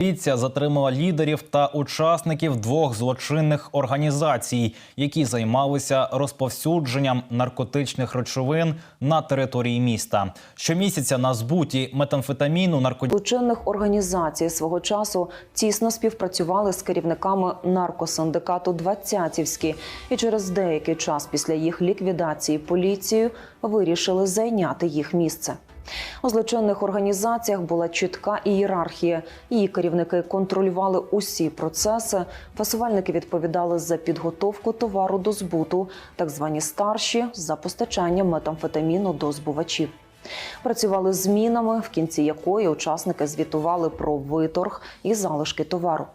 Поліція затримала лідерів та учасників двох злочинних організацій, які займалися розповсюдженням наркотичних речовин на території міста. Щомісяця на збуті метамфетаміну наркотичних Злочинних організацій свого часу тісно співпрацювали з керівниками наркосиндикату «Двадцятівський» і через деякий час після їх ліквідації поліцією вирішили зайняти їх місце. У злочинних організаціях була чітка ієрархія. Її керівники контролювали усі процеси. Фасувальники відповідали за підготовку товару до збуту, так звані старші за постачання метамфетаміну до збувачів. Працювали змінами, в кінці якої учасники звітували про виторг і залишки товару.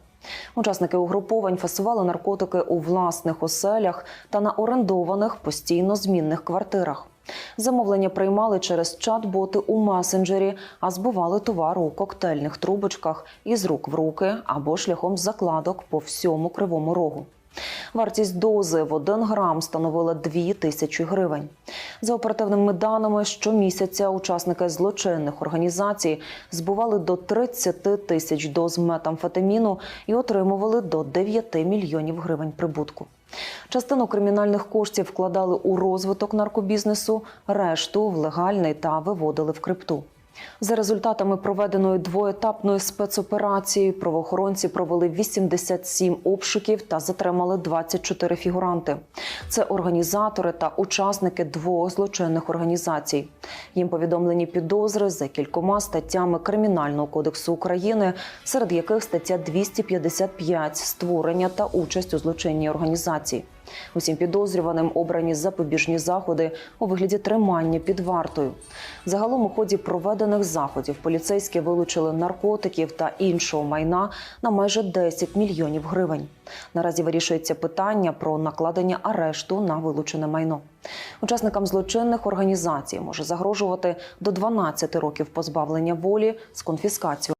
Учасники угруповань фасували наркотики у власних оселях та на орендованих постійно змінних квартирах. Замовлення приймали через чат-боти у месенджері, а збували товар у коктейльних трубочках із рук в руки або шляхом закладок по всьому кривому рогу. Вартість дози в 1 грам становила 2 тисячі гривень. За оперативними даними, щомісяця учасники злочинних організацій збували до 30 тисяч доз метамфетаміну і отримували до 9 мільйонів гривень прибутку. Частину кримінальних коштів вкладали у розвиток наркобізнесу, решту в легальний та виводили в крипту. За результатами проведеної двоетапної спецоперації правоохоронці провели 87 обшуків та затримали 24 фігуранти. Це організатори та учасники двох злочинних організацій. Їм повідомлені підозри за кількома статтями Кримінального кодексу України, серед яких стаття 255 створення та участь у злочинній організації. Усім підозрюваним обрані запобіжні заходи у вигляді тримання під вартою. Загалом у ході проведених заходів поліцейські вилучили наркотиків та іншого майна на майже 10 мільйонів гривень. Наразі вирішується питання про накладення арешту на вилучене майно. Учасникам злочинних організацій може загрожувати до 12 років позбавлення волі з конфіскацією